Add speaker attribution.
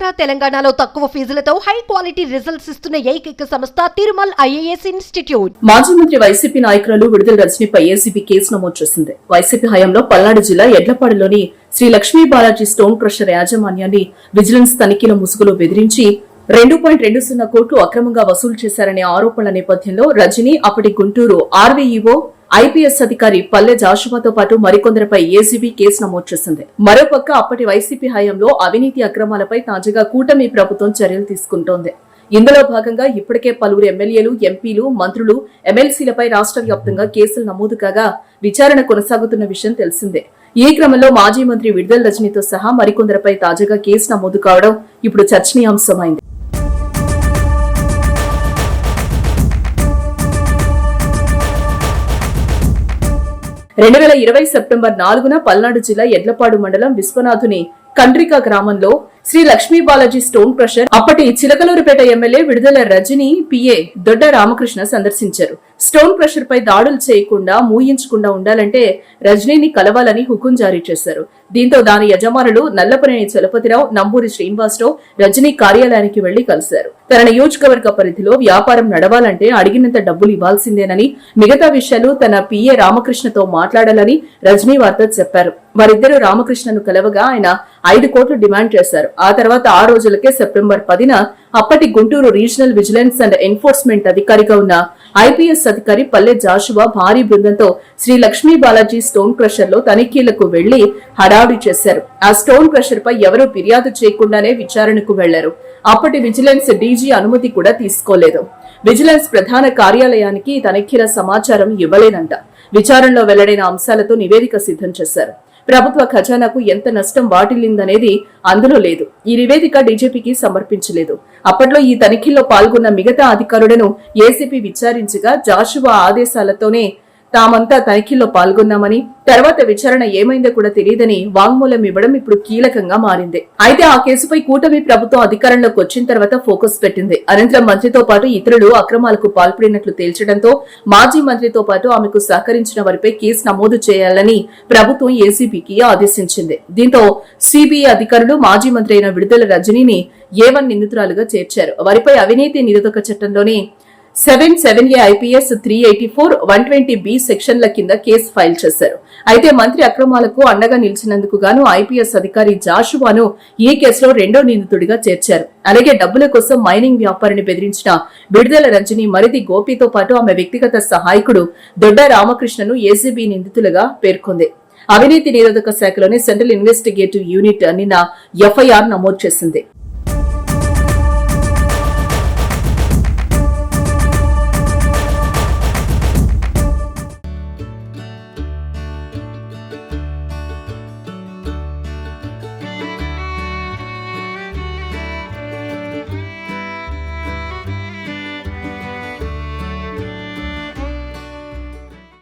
Speaker 1: ఆంధ్ర తెలంగాణలో తక్కువ ఫీజులతో high quality results ఇస్తున్న ఏకైక సంస్థ తిరుమల్ ఐఏఎస్ ఇన్స్టిట్యూట్.
Speaker 2: మాజీ మంత్రి వైసీపీ నాయకురాలు విడుదల రజనీపై ఏసీబీ కేసు నమోదు చేసింది. వైసీపీ హయాంలో పల్నాడు జిల్లా ఎడ్లపాడులోని శ్రీ లక్ష్మీ బాలాజీ స్టోన్ క్రషర్ యాజమాన్యాన్ని విజిలెన్స్ తనిఖీల ముసుగులో బెదిరించి రెండు పాయింట్ రెండు సున్నా కోట్లు అక్రమంగా వసూలు చేశారనే ఆరోపణల నేపథ్యంలో రజనీ అప్పటి గుంటూరు ఆర్వీఈఓ ఐపీఎస్ అధికారి పల్లె జాషువాతో పాటు మరికొందరిపై ఏసీబీ కేసు నమోదు చేసింది. మరోపక్క అప్పటి వైసీపీ హయాంలో అవినీతి అక్రమాలపై తాజాగా కూటమి ప్రభుత్వం చర్యలు తీసుకుంటోంది. ఇందులో భాగంగా ఇప్పటికే పలువురు ఎమ్మెల్యేలు ఎంపీలు మంత్రులు ఎమ్మెల్సీలపై రాష్ట్ర వ్యాప్తంగా కేసులు నమోదు కాగా విచారణ కొనసాగుతున్న విషయం తెలిసిందే. ఈ క్రమంలో మాజీ మంత్రి విడుదల రజనీతో సహా మరికొందరిపై తాజాగా కేసు నమోదు కావడం ఇప్పుడు చర్చనీయాంశమైంది. రెండు వేల ఇరవై సెప్టెంబర్ నాలుగున పల్నాడు జిల్లా ఎడ్లపాడు మండలం విశ్వనాథుని కండ్రిక గ్రామంలో శ్రీ లక్ష్మీ బాలాజీ స్టోన్ క్రషర్ అప్పటి చిలకలూరుపేట ఎమ్మెల్యే విడుదల రజని పిఏ దొడ్డ రామకృష్ణ సందర్శించారు. స్టోన్ క్రషర్ పై దాడులు చేయకుండా మూయించకుండా ఉండాలంటే రజనీని కలవాలని హుకుం జారీ చేశారు. దీంతో దాని యజమానులు నల్లపనేని చలపతిరావు నంబూరి శ్రీనివాసరావు రజనీ కార్యాలయానికి వెళ్ళి కలిశారు. తన నియోజకవర్గ పరిధిలో వ్యాపారం నడవాలంటే అడిగినంత డబ్బులు ఇవ్వాల్సిందేనని మిగతా విషయాలు తన పిఏ రామకృష్ణతో మాట్లాడాలని రజనీ వార్త చెప్పారు. వారిద్దరూ రామకృష్ణను కలవగా ఆయన ఐదు కోట్లు డిమాండ్ చేశారు. ఆ తర్వాత ఆ రోజులకే సెప్టెంబర్ పదిన అప్పటి Guntur regional vigilance and enforcement అధికారిగా ఉన్న ఐపీఎస్ అధికారి పల్లె జాషువా భారీ బృందంతో శ్రీ లక్ష్మీ బాలాజీ స్టోన్ క్రషర్లో తనిఖీలకు వెళ్ళి హడావుడి చేశారు. ఆ స్టోన్ క్రషర్ పై ఎవరూ ఫిర్యాదు చేయకుండానే విచారణకు వెళ్ళారు. అప్పటి విజిలెన్స్ డీజీ అనుమతి కూడా తీసుకోలేదు. విజిలెన్స్ ప్రధాన కార్యాలయానికి తనిఖీల సమాచారం ఇవ్వలేదంట. విచారణలో వెల్లడైన అంశాలతో నివేదిక సిద్ధం చేశారు. ప్రభుత్వ ఖజానాకు ఎంత నష్టం వాటిల్లిందనేది అందులో లేదు. ఈ నివేదిక డీజీపీకి సమర్పించలేదు. అప్పట్లో ఈ తనిఖీల్లో పాల్గొన్న మిగతా అధికారులను ఏసీపీ విచారించగా జాషువా ఆదేశాలతోనే తామంతా తనిఖీల్లో పాల్గొన్నామని తర్వాత విచారణ ఏమైందో కూడా తెలియదని వాంగ్మూలం ఇవ్వడం ఇప్పుడు కీలకంగా మారింది. అయితే ఆ కేసుపై కూటమి ప్రభుత్వం అధికారంలోకి వచ్చిన తర్వాత ఫోకస్ పెట్టింది. అనంతరం మంత్రితో పాటు ఇతరులు అక్రమాలకు పాల్పడినట్లు తేల్చడంతో మాజీ మంత్రితో పాటు ఆమెకు సహకరించిన వారిపై కేసు నమోదు చేయాలని ప్రభుత్వం ఏసీబీకి ఆదేశించింది. దీంతో సిబిఐ అధికారులు మాజీ మంత్రి అయిన విడుదల రజనీని ఏవన్ నిందితురాలుగా చేర్చారు. వారిపై అవినీతి నిరోధక చట్టంలోని seven seven A IPS three eighty four one twenty B సెక్షన్ల కింద కేసు ఫైల్ చేశారు. అయితే మంత్రి అక్రమాలకు అండగా నిలిచినందుకు గాను ఐపీఎస్ అధికారి జాషువాను ఈ కేసులో రెండో నిందితుడిగా చేర్చారు. అలాగే డబ్బుల కోసం మైనింగ్ వ్యాపారిని బెదిరించిన విడుదల రంజని మరిది గోపితో పాటు ఆమె వ్యక్తిగత సహాయకుడు దొడ్డ రామకృష్ణను ఏసీబీ నిందితులుగా పేర్కొంది. అవినీతి నిరోధక శాఖలోని సెంట్రల్ ఇన్వెస్టిగేటివ్ యూనిట్ నిన్న ఎఫ్ఐఆర్ నమోదు చేసింది.